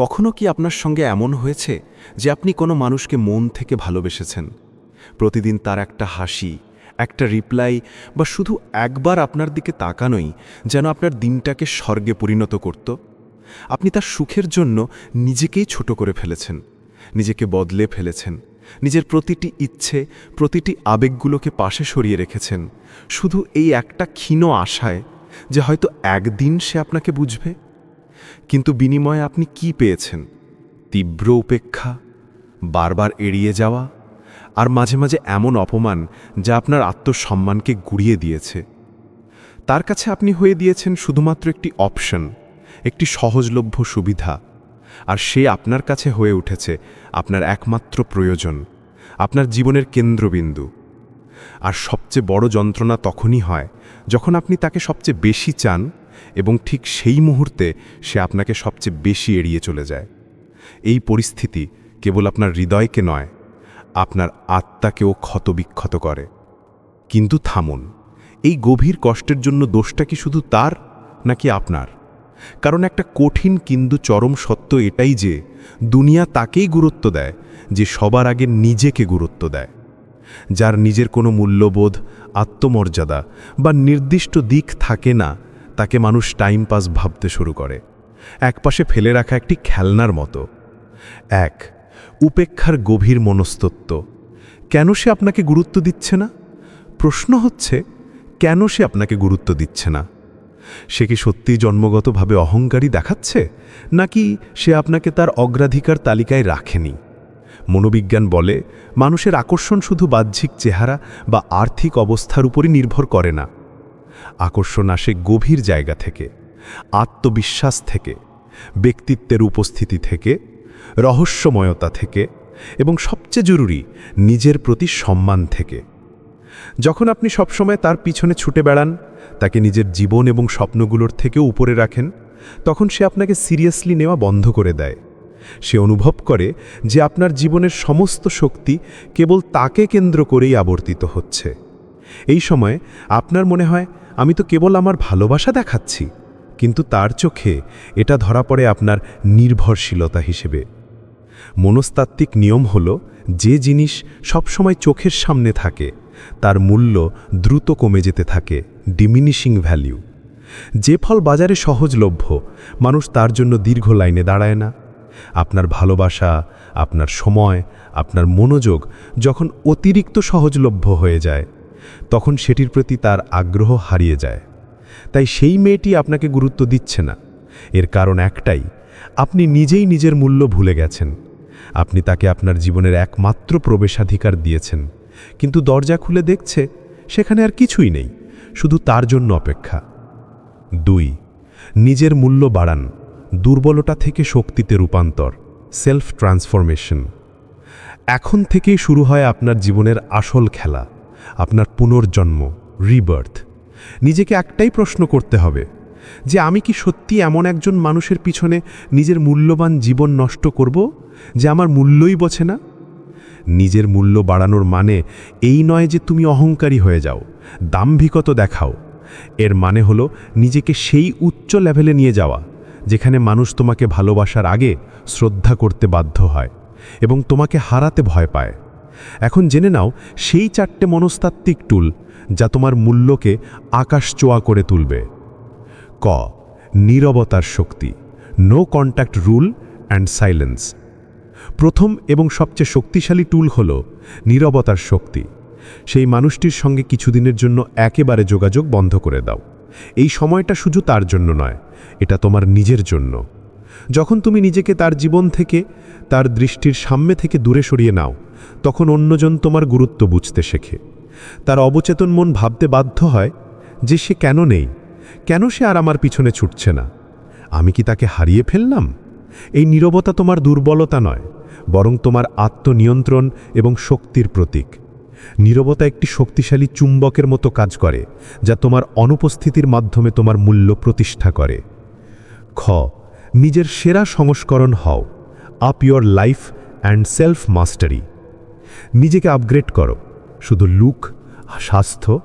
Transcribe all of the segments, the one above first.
কখনো কি আপনার সঙ্গে এমন হয়েছে যে আপনি কোনো মানুষকে মন থেকে ভালোবেসেছেন? প্রতিদিন তার একটা হাসি, একটা রিপ্লাই বা শুধু একবার আপনার দিকে তাকানোই যেন আপনার দিনটাকে স্বর্গে পরিণত করত? আপনি তার সুখের জন্য নিজেকেই ছোট করে ফেলেছেন, নিজেকে বদলে ফেলেছেন, নিজের প্রতিটি ইচ্ছে, প্রতিটি আবেগগুলোকে পাশে সরিয়ে রেখেছেন, শুধু এই একটা ক্ষীণ আশায় যে হয়তো একদিন সে আপনাকে বুঝবে? কিন্তু বিনিময়ে আপনি কি পেয়েছেন? তীব্র উপেক্ষা, বারবার এড়িয়ে যাওয়া, আর মাঝে মাঝে এমন অপমান যা আপনার আত্মসম্মানকে গুড়িয়ে দিয়েছে। তার কাছে আপনি হয়ে দিয়েছেন শুধুমাত্র একটি অপশন, একটি সহজলভ্য সুবিধা, আর সে আপনার কাছে হয়ে উঠেছে আপনার একমাত্র প্রয়োজন, আপনার জীবনের কেন্দ্রবিন্দু। আর সবচেয়ে বড় যন্ত্রণা তখনই হয় যখন আপনি তাকে সবচেয়ে বেশি চান এবং ঠিক সেই মুহূর্তে সে আপনাকে সবচেয়ে বেশি এড়িয়ে চলে যায়। এই পরিস্থিতি কেবল আপনার হৃদয়কে নয়, আপনার আত্মাকেও ক্ষতবিক্ষত করে। কিন্তু থামুন, এই গভীর কষ্টের জন্য দোষটা কি শুধু তার নাকি আপনার? কারণ একটা কঠিন কিন্তু চরম সত্য এটাই যে, দুনিয়া তাকেই গুরুত্ব দেয় যে সবার আগে নিজেকে গুরুত্ব দেয়। যার নিজের কোনো মূল্যবোধ, আত্মমর্যাদা বা নির্দিষ্ট দিক থাকে না তাকে মানুষ টাইম পাস ভাবতে শুরু করে। একপাশে ফেলে রাখা একটি খেলনার মতো। এক, উপেক্ষার গভীর মনস্তত্ব কেন সে আপনাকে গুরুত্ব দিচ্ছে না? প্রশ্ন হচ্ছে, কেন সে আপনাকে গুরুত্ব দিচ্ছে না? সে কি সত্যি জন্মগতভাবে অহংকারী দেখাচ্ছে? নাকি সে আপনাকে তার অগ্রাধিকার তালিকায় রাখেনি? মনোবিজ্ঞান বলে, মানুষের আকর্ষণ শুধু বাহ্যিক চেহারা বা আর্থিক অবস্থার উপরই নির্ভর করে না। আকর্ষণ আসে গভীর জায়গা থেকে, আত্মবিশ্বাস থেকে, ব্যক্তিত্বের উপস্থিতি থেকে, রহস্যময়তা থেকে এবং সবচেয়ে জরুরি, নিজের প্রতি সম্মান থেকে। যখন আপনি সবসময় তার পিছনে ছুটে বেড়ান, তাকে নিজের জীবন এবং স্বপ্নগুলোর থেকেও উপরে রাখেন, তখন সে আপনাকে সিরিয়াসলি নেওয়া বন্ধ করে দেয়। সে অনুভব করে যে আপনার জীবনের সমস্ত শক্তি কেবল তাকে কেন্দ্র করেই আবর্তিত হচ্ছে। এই সময় আপনার মনে হয় আমি তো কেবল আমার ভালোবাসা দেখাচ্ছি, কিন্তু তার চোখে এটা ধরা পড়ে আপনার নির্ভরশীলতা হিসেবে। মনস্তাত্ত্বিক নিয়ম হল, যে জিনিস সবসময় চোখের সামনে থাকে, তার মূল্য দ্রুত কমে যেতে থাকে ডিমিনিশিং ভ্যালিউ যে ফল বাজারে সহজলভ্য, মানুষ তার জন্য দীর্ঘ লাইনে দাঁড়ায় না। আপনার ভালোবাসা, আপনার সময়, আপনার মনোযোগ যখন অতিরিক্ত সহজলভ্য হয়ে যায় তখন সেটির প্রতি তার আগ্রহ হারিয়ে যায়। তাই সেই মেয়েটি আপনাকে গুরুত্ব দিচ্ছে না। এর কারণ একটাই, আপনি নিজেই নিজের মূল্য ভুলে গেছেন। আপনি তাকে আপনার জীবনের একমাত্র প্রবেশাধিকার দিয়েছেন। কিন্তু দরজা খুলে দেখছে, সেখানে আর কিছুই নেই, শুধু তার জন্য অপেক্ষা। দুই, নিজের মূল্য বাড়ান, দুর্বলতা থেকে শক্তিতে রূপান্তর, সেলফ ট্রান্সফরমেশন। এখন থেকেই শুরু হয় আপনার জীবনের আসল খেলা। আপনার পুনর্জন্ম রিবার্থ নিজেকে একটাই প্রশ্ন করতে হবে, যে আমি কি সত্যি এমন একজন মানুষের পিছনে নিজের মূল্যবান জীবন নষ্ট করব, যে আমার মূল্যই বোঝে না? নিজের মূল্য বাড়ানোর মানে এই নয় যে তুমি অহংকারী হয়ে যাও, দাম্ভিকত দেখাও। এর মানে হলো নিজেকে সেই উচ্চ লেভেলে নিয়ে যাওয়া, যেখানে মানুষ তোমাকে ভালোবাসার আগে শ্রদ্ধা করতে বাধ্য হয় এবং তোমাকে হারাতে ভয় পায়। এখন জেনে নাও, সেই চারটে মনস্তাত্ত্বিক টুল যা তোমার মূল্যকে আকাশ চোয়া করে তুলবে। ক, নীরবতার শক্তি no contact rule and silence প্রথম এবং সবচেয়ে শক্তিশালী টুল হল নীরবতার শক্তি। সেই মানুষটির সঙ্গে কিছুদিনের জন্য একেবারে যোগাযোগ বন্ধ করে দাও। এই সময়টা শুধু তার জন্য নয়, এটা তোমার নিজের জন্য। যখন তুমি নিজেকে তার জীবন থেকে তার দৃষ্টির সামনে থেকে দূরে সরিয়ে নাও, তখন অন্যজন তোমার গুরুত্ব বুঝতে শেখে। তার অবচেতন মন ভাবতে বাধ্য হয় যে সে কেন নেই, কেন সে আর আমার পিছনে ছুটছে না? আমি কি তাকে হারিয়ে ফেললাম? এই নীরবতা তোমার দুর্বলতা নয়, বরং তোমার আত্মনিয়ন্ত্রণ এবং শক্তির প্রতীক। নীরবতা একটি শক্তিশালী চুম্বকের মতো কাজ করে, যা তোমার অনুপস্থিতির মাধ্যমে তোমার মূল্য প্রতিষ্ঠা করে। খ, নিজের সেরা সংস্করণ হও। Up your life and self mastery. নিজেকে আপগ্রেড করো। শুধু লুক স্বাস্থ্য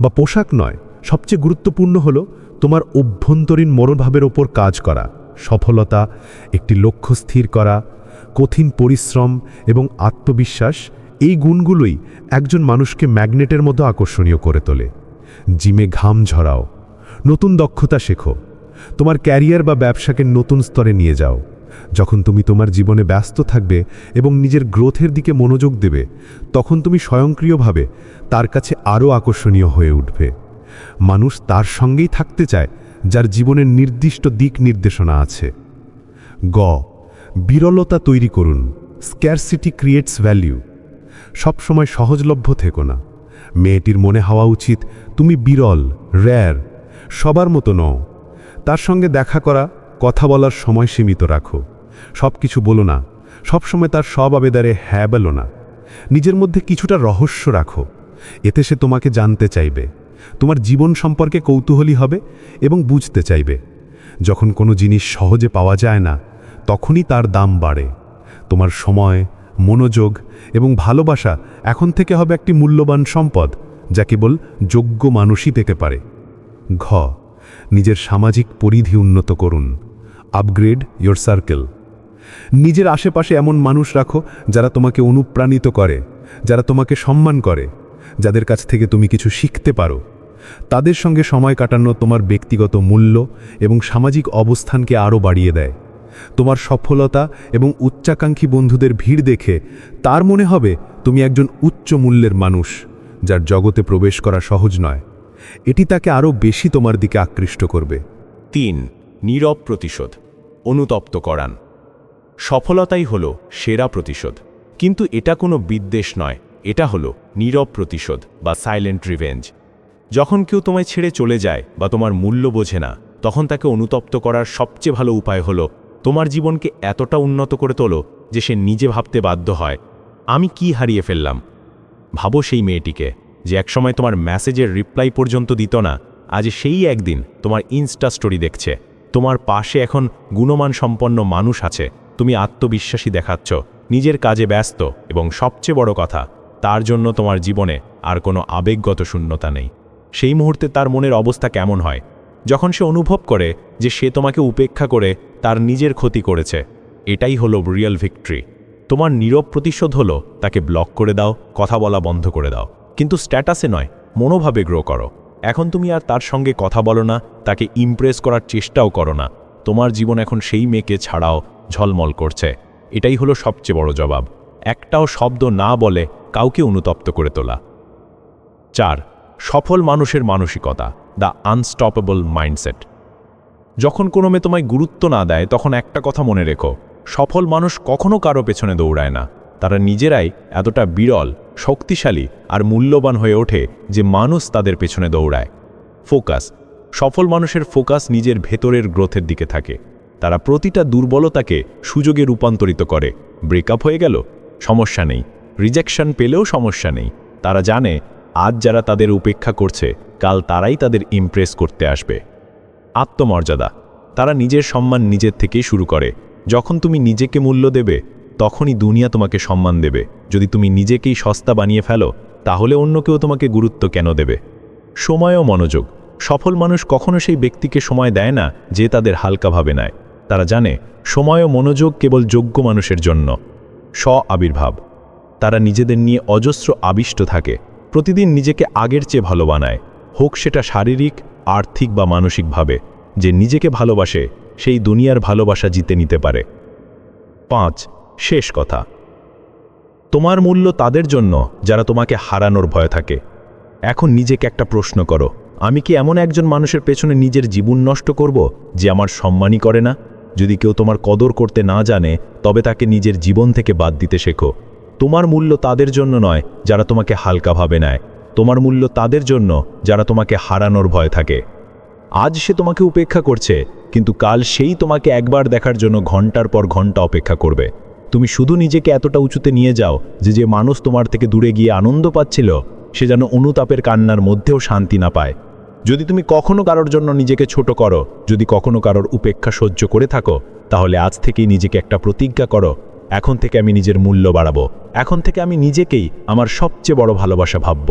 বা পোশাক নয়, সবচেয়ে গুরুত্বপূর্ণ হল তোমার অভ্যন্তরীণ মনোভাবের ওপর কাজ করা, সফলতা, একটি লক্ষ্য স্থির করা, কঠিন পরিশ্রম এবং আত্মবিশ্বাস, এই গুণগুলোই একজন মানুষকে ম্যাগনেটের মতো আকর্ষণীয় করে তোলে। জিমে ঘাম ঝরাও। নতুন দক্ষতা শেখো। তোমার ক্যারিয়ার বা ব্যবসাকে নতুন স্তরে নিয়ে যাও। যখন তুমি তোমার জীবনে ব্যস্ত থাকবে এবং নিজের গ্রোথের দিকে মনোযোগ দেবে, তখন তুমি স্বয়ংক্রিয়ভাবে তার কাছে আরও আকর্ষণীয় হয়ে উঠবে। মানুষ তার সঙ্গেই থাকতে চায়, যার জীবনের নির্দিষ্ট দিক নির্দেশনা আছে। গ, বিরলতা তৈরি করুন। স্ক্যারসিটি ক্রিয়েটস ভ্যালিউ সবসময় সহজলভ্য থেকো না। মেয়েটির মনে হওয়া উচিত, তুমি বিরল র্যার সবার মতো নও। তার সঙ্গে দেখা করা কথা বলার সময় সীমিত রাখো। সব কিছু বলো না। সবসময় তার সব আবেদারে হ্যাঁ বলো না। নিজের মধ্যে কিছুটা রহস্য রাখো। এতে সে তোমাকে জানতে চাইবে। তোমার জীবন সম্পর্কে কৌতূহলী হবে এবং বুঝতে চাইবে। যখন কোনো জিনিস সহজে পাওয়া যায় না, তখনই তার দাম বাড়ে। তোমার সময়, মনোযোগ এবং ভালোবাসা এখন থেকে হবে একটি মূল্যবান সম্পদ, যা কেবল যোগ্য মানুষই পেতে পারে। ঘ, নিজের সামাজিক পরিধি উন্নত করুন। আপগ্রেড ইয়োর সার্কেল নিজের আশেপাশে এমন মানুষ রাখো যারা তোমাকে অনুপ্রাণিত করে, যারা তোমাকে সম্মান করে, যাদের কাছ থেকে তুমি কিছু শিখতে পারো। তাদের সঙ্গে সময় কাটানো তোমার ব্যক্তিগত মূল্য এবং সামাজিক অবস্থানকে আরও বাড়িয়ে দেয়। তোমার সফলতা এবং উচ্চাকাঙ্ক্ষী বন্ধুদের ভিড় দেখে তার মনে হবে তুমি একজন উচ্চ মূল্যের মানুষ, যার জগতে প্রবেশ করা সহজ নয়। এটি তাকে আরও বেশি তোমার দিকে আকৃষ্ট করবে। তিন নীরব প্রতিশোধ, অনুতপ্ত করান। সফলতাই হল সেরা প্রতিশোধ। কিন্তু এটা কোনো বিদ্বেষ নয়, এটা হলো নীরব প্রতিশোধ বা সাইলেন্ট রিভেঞ্জ যখন কেউ তোমায় ছেড়ে চলে যায় বা তোমার মূল্য বোঝে না, তখন তাকে অনুতপ্ত করার সবচেয়ে ভালো উপায় হলো, তোমার জীবনকে এতটা উন্নত করে তোলো যে সে নিজে ভাবতে বাধ্য হয়, আমি কি হারিয়ে ফেললাম? ভাবো সেই মেয়েটিকে, যে একসময় তোমার মেসেজের রিপ্লাই পর্যন্ত দিত না, আজ সেই একদিন তোমার ইনস্টা স্টোরি দেখছে। তোমার পাশে এখন গুণমান সম্পন্ন মানুষ আছে। তুমি আত্মবিশ্বাসী দেখাচ্ছ, নিজের কাজে ব্যস্ত এবং সবচেয়ে বড় কথা, তার জন্য তোমার জীবনে আর কোনো আবেগগত শূন্যতা নেই। সেই মুহূর্তে তার মনের অবস্থা কেমন হয়? যখন সে অনুভব করে যে সে তোমাকে উপেক্ষা করে তার নিজের ক্ষতি করেছে, এটাই হলো রিয়েল ভিক্টরি তোমার নীরব প্রতিশোধ হলো তাকে ব্লক করে দাও, কথা বলা বন্ধ করে দাও। কিন্তু স্ট্যাটাসে নয়, মনোভাবে গ্রো করো। এখন তুমি আর তার সঙ্গে কথা বলো না, তাকে ইমপ্রেস করার চেষ্টাও করো না। তোমার জীবন এখন সেই মেয়েকে ছাড়াও ঝলমল করছে। এটাই হলো সবচেয়ে বড় জবাব। একটাও শব্দ না বলে কাউকে অনুতপ্ত করে তোলা। চার, সফল মানুষের মানসিকতা দ্য আনস্টপেবল মাইন্ডসেট যখন কোনো মেয়ে তোমায় গুরুত্ব না দেয়, তখন একটা কথা মনে রেখো, সফল মানুষ কখনো কারও পেছনে দৌড়ায় না। তারা নিজেরাই এতটা বিরল, শক্তিশালী আর মূল্যবান হয়ে ওঠে যে মানুষ তাদের পেছনে দৌড়ায়। ফোকাস। সফল মানুষের ফোকাস নিজের ভেতরের গ্রোথের দিকে থাকে। তারা প্রতিটা দুর্বলতাকে সুযোগে রূপান্তরিত করে। ব্রেকআপ হয়ে গেল? সমস্যা নেই। রিজেকশন পেলেও সমস্যা নেই। তারা জানে, আজ যারা তাদের উপেক্ষা করছে, কাল তারাই তাদের ইমপ্রেস করতে আসবে। আত্মমর্যাদা। তারা নিজের সম্মান নিজের থেকেই শুরু করে। যখন তুমি নিজেকে মূল্য দেবে তখনই দুনিয়া তোমাকে সম্মান দেবে। যদি তুমি নিজেকেই সস্তা বানিয়ে ফেলো, তাহলে অন্য কেউ তোমাকে গুরুত্ব কেন দেবে? সময় ও মনোযোগ। সফল মানুষ কখনো সেই ব্যক্তিকে সময় দেয় না, যে তাদের হালকাভাবে নেয়। তারা জানে, সময় ও মনোযোগ কেবল যোগ্য মানুষের জন্য। স্ব আবির্ভাব তারা নিজেদের নিয়ে অজস্র আবিষ্ট থাকে। প্রতিদিন নিজেকে আগের চেয়ে ভালো বানায়। হোক সেটা শারীরিক, আর্থিক বা মানসিকভাবে যে নিজেকে ভালোবাসে, সেই দুনিয়ার ভালোবাসা জিতে নিতে পারে। পাঁচ শেষ কথা। তোমার মূল্য তাদের জন্য, যারা তোমাকে হারানোর ভয় থাকে। এখন নিজেকে একটা প্রশ্ন করো, আমি কি এমন একজন মানুষের পেছনে নিজের জীবন নষ্ট করব, যে আমার সম্মানই করে না? যদি কেউ তোমার কদর করতে না জানে, তবে তাকে নিজের জীবন থেকে বাদ দিতে শেখো। তোমার মূল্য তাদের জন্য নয়, যারা তোমাকে হালকাভাবে নেয়। তোমার মূল্য তাদের জন্য, যারা তোমাকে হারানোর ভয় থাকে। আজ সে তোমাকে উপেক্ষা করছে, কিন্তু কাল সেই তোমাকে একবার দেখার জন্য ঘণ্টার পর ঘণ্টা অপেক্ষা করবে। তুমি শুধু নিজেকে এতটা উঁচুতে নিয়ে যাও যে যে মানুষ তোমার থেকে দূরে গিয়ে আনন্দ পাচ্ছিল, সে যেন অনুতাপের কান্নার মধ্যেও শান্তি না পায়। যদি তুমি কখনো কারোর জন্য নিজেকে ছোট করো, যদি কখনো কারোর উপেক্ষা সহ্য করে থাকো, তাহলে আজ থেকেই নিজেকে একটা প্রতিজ্ঞা করো, এখন থেকে আমি নিজের মূল্য বাড়াবো, এখন থেকে আমি নিজেকেই আমার সবচেয়ে বড় ভালোবাসা ভাবব।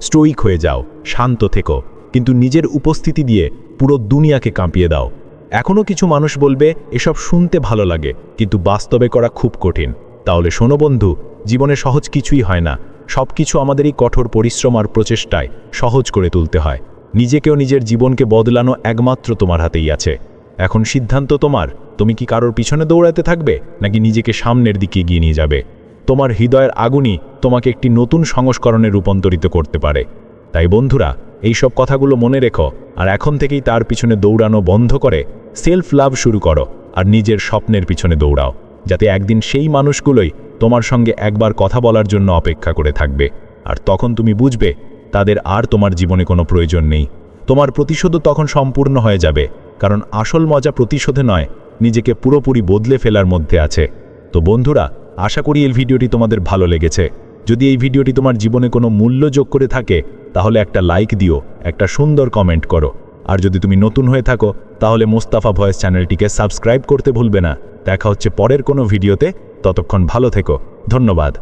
স্টোইক হয়ে যাও, শান্ত থেকো, কিন্তু নিজের উপস্থিতি দিয়ে পুরো দুনিয়াকে কাঁপিয়ে দাও। এখনও কিছু মানুষ বলবে, এসব শুনতে ভালো লাগে, কিন্তু বাস্তবে করা খুব কঠিন। তাহলে শোনো বন্ধু, জীবনে সহজ কিছুই হয় না। সব কিছু আমাদের এই কঠোর পরিশ্রম আর প্রচেষ্টায় সহজ করে তুলতে হয়। নিজেকেও নিজের জীবনকে বদলানো একমাত্র তোমার হাতেই আছে। এখন সিদ্ধান্ত তোমার। তুমি কি কারোর পিছনে দৌড়াতে থাকবে, নাকি নিজেকে সামনের দিকে এগিয়ে নিয়ে যাবে? তোমার হৃদয়ের আগুনই তোমাকে একটি নতুন সংস্করণে রূপান্তরিত করতে পারে। তাই বন্ধুরা এই সব কথাগুলো মনে রেখো, আর এখন থেকেই তার পিছনে দৌড়ানো বন্ধ করে সেলফ লাভ শুরু করো আর নিজের স্বপ্নের পিছনে দৌড়াও, যাতে একদিন সেই মানুষগুলোই তোমার সঙ্গে একবার কথা বলার জন্য অপেক্ষা করে থাকবে। আর তখন তুমি বুঝবে, তাদের আর তোমার জীবনে কোনো প্রয়োজন নেই। তোমার প্রতিশোধও তখন সম্পূর্ণ হয়ে যাবে, কারণ আসল মজা প্রতিশোধে নয়, নিজেকে পুরোপুরি বদলে ফেলার মধ্যে আছে। তো বন্ধুরা, আশা করি এই ভিডিওটি তোমাদের ভালো লেগেছে। যদি এই ভিডিওটি তোমার জীবনে কোনো মূল্য যোগ করে থাকে, তাহলে একটা লাইক দিও, একটা সুন্দর কমেন্ট করো। আর যদি তুমি নতুন হয়ে থাকো, তাহলে মোস্তাফা ভয়েস চ্যানেলটিকে সাবস্ক্রাইব করতে ভুলবে না। দেখা হচ্ছে পরের কোনো ভিডিওতে। ততক্ষণ ভালো থেকো। ধন্যবাদ।